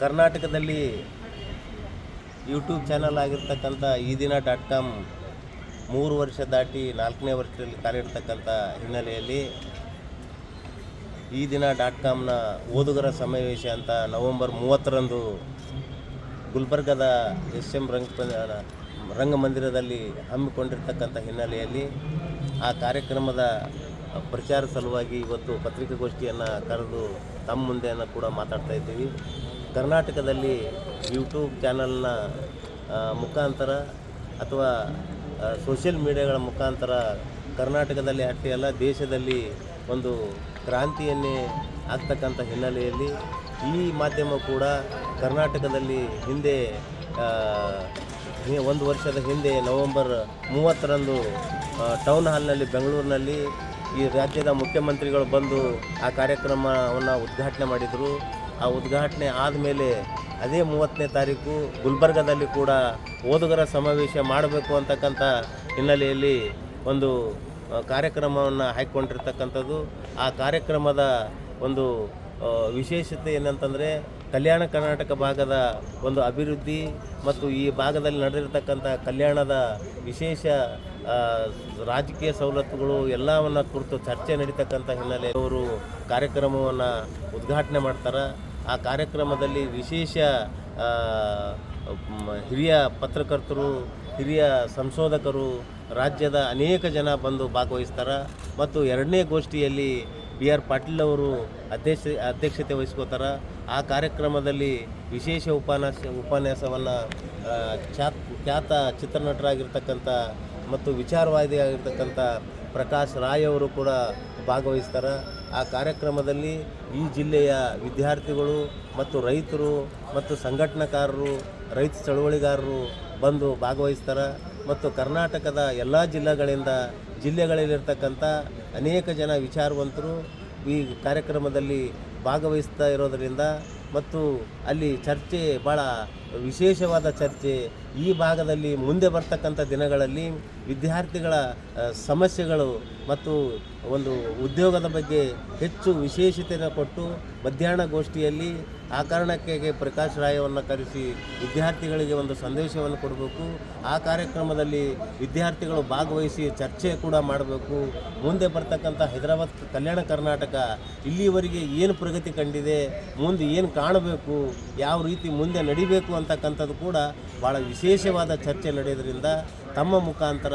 ಕರ್ನಾಟಕದಲ್ಲಿ YouTube channel ಆಗಿರ್ತಕ್ಕಂಥ ಈ ದಿನ ಡಾಟ್ ಕಾಮ್ ಮೂರು ವರ್ಷ ದಾಟಿ ನಾಲ್ಕನೇ ವರ್ಷದಲ್ಲಿ ಕಾಲಿಡ್ತಕ್ಕಂಥ ಹಿನ್ನೆಲೆಯಲ್ಲಿ ಈ ದಿನ ಡಾಟ್ ಕಾಮ್ನ ಓದುಗರ ಸಮಾವೇಶ ಅಂತ ನವೆಂಬರ್ ಮೂವತ್ತರಂದು ಗುಲ್ಬರ್ಗದ ಎಸ್ ಎಂ ರಂಗ ರಂಗಮಂದಿರದಲ್ಲಿ ಹಮ್ಮಿಕೊಂಡಿರ್ತಕ್ಕಂಥ ಹಿನ್ನೆಲೆಯಲ್ಲಿ ಆ ಕಾರ್ಯಕ್ರಮದ ಪ್ರಚಾರ ಸಲುವಾಗಿ ಇವತ್ತು ಪತ್ರಿಕಾಗೋಷ್ಠಿಯನ್ನು ಕರೆದು ತಮ್ಮ ಮುಂದೆಯನ್ನು ಕೂಡ ಮಾತಾಡ್ತಾ ಇದ್ದೀವಿ. ಕರ್ನಾಟಕದಲ್ಲಿ ಯೂಟ್ಯೂಬ್ ಚಾನಲ್ನ ಮುಖಾಂತರ ಅಥವಾ ಸೋಷಿಯಲ್ ಮೀಡಿಯಾಗಳ ಮುಖಾಂತರ ಕರ್ನಾಟಕದಲ್ಲಿ ಅಷ್ಟೇ ಅಲ್ಲ ದೇಶದಲ್ಲಿ ಒಂದು ಕ್ರಾಂತಿಯನ್ನೇ ಆಗ್ತಕ್ಕಂಥ ಹಿನ್ನೆಲೆಯಲ್ಲಿ ಈ ಮಾಧ್ಯಮ ಕೂಡ ಕರ್ನಾಟಕದಲ್ಲಿ ಹಿಂದೆ ಒಂದು ವರ್ಷದ ಹಿಂದೆ ನವೆಂಬರ್ ಮೂವತ್ತರಂದು ಟೌನ್ ಹಾಲ್ನಲ್ಲಿ, ಬೆಂಗಳೂರಿನಲ್ಲಿ ಈ ರಾಜ್ಯದ ಮುಖ್ಯಮಂತ್ರಿಗಳು ಬಂದು ಆ ಕಾರ್ಯಕ್ರಮವನ್ನು ಉದ್ಘಾಟನೆ ಮಾಡಿದರು. ಆ ಉದ್ಘಾಟನೆ ಆದಮೇಲೆ ಅದೇ ಮೂವತ್ತನೇ ತಾರೀಕು ಗುಲ್ಬರ್ಗದಲ್ಲಿ ಕೂಡ ಓದುಗರ ಸಮಾವೇಶ ಮಾಡಬೇಕು ಅಂತಕ್ಕಂಥ ಹಿನ್ನೆಲೆಯಲ್ಲಿ ಒಂದು ಕಾರ್ಯಕ್ರಮವನ್ನು ಹಾಕಿಕೊಂಡಿರ್ತಕ್ಕಂಥದ್ದು. ಆ ಕಾರ್ಯಕ್ರಮದ ಒಂದು ವಿಶೇಷತೆ ಏನಂತಂದರೆ ಕಲ್ಯಾಣ ಕರ್ನಾಟಕ ಭಾಗದ ಒಂದು ಅಭಿವೃದ್ಧಿ ಮತ್ತು ಈ ಭಾಗದಲ್ಲಿ ನಡೆದಿರ್ತಕ್ಕಂಥ ಕಲ್ಯಾಣದ ವಿಶೇಷ ರಾಜಕೀಯ ಸವಲತ್ತುಗಳು ಎಲ್ಲವನ್ನು ಕುರಿತು ಚರ್ಚೆ ನಡೀತಕ್ಕಂಥ ಹಿನ್ನೆಲೆ ಅವರು ಕಾರ್ಯಕ್ರಮವನ್ನು ಉದ್ಘಾಟನೆ ಮಾಡ್ತಾರೆ. ಆ ಕಾರ್ಯಕ್ರಮದಲ್ಲಿ ವಿಶೇಷ ಹಿರಿಯ ಪತ್ರಕರ್ತರು, ಹಿರಿಯ ಸಂಶೋಧಕರು, ರಾಜ್ಯದ ಅನೇಕ ಜನ ಬಂದು ಭಾಗವಹಿಸ್ತಾರೆ. ಮತ್ತು ಎರಡನೇ ಗೋಷ್ಠಿಯಲ್ಲಿ ಬಿ ಆರ್ ಪಾಟೀಲ್ ಅವರು ಅಧ್ಯಕ್ಷ, ಅಧ್ಯಕ್ಷತೆ ವಹಿಸ್ಕೋತಾರೆ. ಆ ಕಾರ್ಯಕ್ರಮದಲ್ಲಿ ವಿಶೇಷ ಉಪನ್ಯಾಸ, ಉಪನ್ಯಾಸವನ್ನು ಖ್ಯಾತ್, ಖ್ಯಾತ ಚಿತ್ರನಟರಾಗಿರ್ತಕ್ಕಂಥ ಮತ್ತು ವಿಚಾರವಾದಿಯಾಗಿರ್ತಕ್ಕಂಥ ಪ್ರಕಾಶ್ ರಾಯ್ ಅವರು ಕೂಡ ಭಾಗವಹಿಸ್ತಾರೆ. ಆ ಕಾರ್ಯಕ್ರಮದಲ್ಲಿ ಈ ಜಿಲ್ಲೆಯ ವಿದ್ಯಾರ್ಥಿಗಳು ಮತ್ತು ರೈತರು ಮತ್ತು ಸಂಘಟನಾಕಾರರು, ರೈತ ಚಳುವಳಿಗಾರರು ಬಂದು ಭಾಗವಹಿಸ್ತಾರೆ. ಮತ್ತು ಕರ್ನಾಟಕದ ಎಲ್ಲ ಜಿಲ್ಲೆಗಳಿಂದ, ಜಿಲ್ಲೆಗಳಲ್ಲಿರ್ತಕ್ಕಂಥ ಅನೇಕ ಜನ ವಿಚಾರವಂತರು ಈ ಕಾರ್ಯಕ್ರಮದಲ್ಲಿ ಭಾಗವಹಿಸ್ತಾ ಇರೋದರಿಂದ ಮತ್ತು ಅಲ್ಲಿ ಚರ್ಚೆ ಭಾಳ ವಿಶೇಷವಾದ ಚರ್ಚೆ ಈ ಭಾಗದಲ್ಲಿ ಮುಂದೆ ಬರ್ತಕ್ಕಂಥ ದಿನಗಳಲ್ಲಿ ವಿದ್ಯಾರ್ಥಿಗಳ ಸಮಸ್ಯೆಗಳು ಮತ್ತು ಒಂದು ಉದ್ಯೋಗದ ಬಗ್ಗೆ ಹೆಚ್ಚು ವಿಶೇಷತೆಯನ್ನು ಕೊಟ್ಟು ಮಧ್ಯಾಹ್ನ ಗೋಷ್ಠಿಯಲ್ಲಿ ಆ ಕಾರಣಕ್ಕೆ ಪ್ರಕಾಶ್ ರಾಯವನ್ನು ಕರೆಸಿ ವಿದ್ಯಾರ್ಥಿಗಳಿಗೆ ಒಂದು ಸಂದೇಶವನ್ನು ಕೊಡಬೇಕು. ಆ ಕಾರ್ಯಕ್ರಮದಲ್ಲಿ ವಿದ್ಯಾರ್ಥಿಗಳು ಭಾಗವಹಿಸಿ ಚರ್ಚೆ ಕೂಡ ಮಾಡಬೇಕು. ಮುಂದೆ ಬರ್ತಕ್ಕಂಥ ಹೈದರಾಬಾದ್, ಕಲ್ಯಾಣ ಕರ್ನಾಟಕ ಇಲ್ಲಿವರೆಗೆ ಏನು ಪ್ರಗತಿ ಕಂಡಿದೆ, ಮುಂದೆ ಏನು ಕಾಣಬೇಕು, ಯಾವ ರೀತಿ ಮುಂದೆ ನಡಿಬೇಕು ಅಂತಕ್ಕಂಥದ್ದು ಕೂಡ ಭಾಳ ವಿಶೇಷವಾದ ಚರ್ಚೆ ನಡೆಯೋದ್ರಿಂದ ತಮ್ಮ ಮುಖಾಂತರ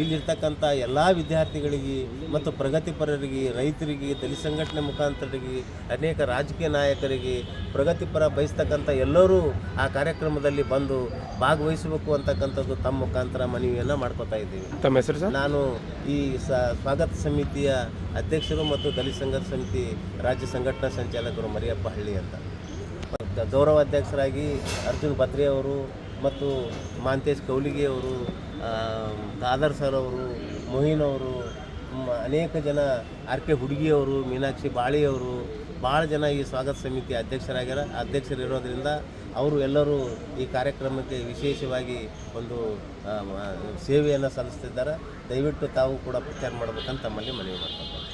ಇಲ್ಲಿರ್ತಕ್ಕಂಥ ಎಲ್ಲ ವಿದ್ಯಾರ್ಥಿಗಳಿಗೆ ಮತ್ತು ಪ್ರಗತಿಪರರಿಗೆ ರೈತರಿಗೆ ದಲಿತ ಸಂಘಟನೆ ಮುಖಾಂತರಿಗೆ ಅನೇಕ ರಾಜಕೀಯ ನಾಯಕರಿಗೆ ಪ್ರಗತಿಪರ ಬಯಸ್ತಕ್ಕಂಥ ಎಲ್ಲರೂ ಆ ಕಾರ್ಯಕ್ರಮದಲ್ಲಿ ಬಂದು ಭಾಗವಹಿಸಬೇಕು ಅಂತಕ್ಕಂಥದ್ದು ತಮ್ಮ ಮುಖಾಂತರ ಮನವಿಯನ್ನು ಮಾಡ್ಕೋತಾ ಇದ್ದೀವಿ. ತಮ್ಮ ಹೆಸರು ಸರ್? ನಾನು ಈ ಸ್ವಾಗತ ಸಮಿತಿಯ ಅಧ್ಯಕ್ಷರು ಮತ್ತು ದಲಿತ ಸಂಘ ಸಮಿತಿ ರಾಜ್ಯ ಸಂಘಟನಾ ಸಂಚಾಲಕರು ಮರಿಯಪ್ಪ ಹಳ್ಳಿ ಅಂತ. ಗ- ಗೌರವ ಅಧ್ಯಕ್ಷರಾಗಿ ಅರ್ಜುನ್ ಬತ್ರಿ ಅವರು ಮತ್ತು ಮಾಂತೇಶ್ ಕೌಲಿಗೆ ಅವರು ಖಾದರ್ ಸರ್ ಅವರು, ಮೊಹಿನ್ ಅವರು ಅನೇಕ ಜನ ಆರ್ ಕೆ ಹುಡುಗಿಯವರು ಮೀನಾಕ್ಷಿ ಬಾಳಿಯವರು ಭಾಳ ಜನ ಈ ಸ್ವಾಗತ ಸಮಿತಿ ಅಧ್ಯಕ್ಷರಾಗ್ಯಾರ. ಅಧ್ಯಕ್ಷರು ಇರೋದ್ರಿಂದ ಅವರು ಎಲ್ಲರೂ ಈ ಕಾರ್ಯಕ್ರಮಕ್ಕೆ ವಿಶೇಷವಾಗಿ ಒಂದು ಸೇವೆಯನ್ನು ಸಲ್ಲಿಸ್ತಿದ್ದಾರೆ. ದಯವಿಟ್ಟು ತಾವು ಕೂಡ ಪ್ರಚಾರ ಮಾಡಬೇಕಂತ ತಮ್ಮಲ್ಲಿ ಮನವಿ ಮಾಡ್ತಾರೆ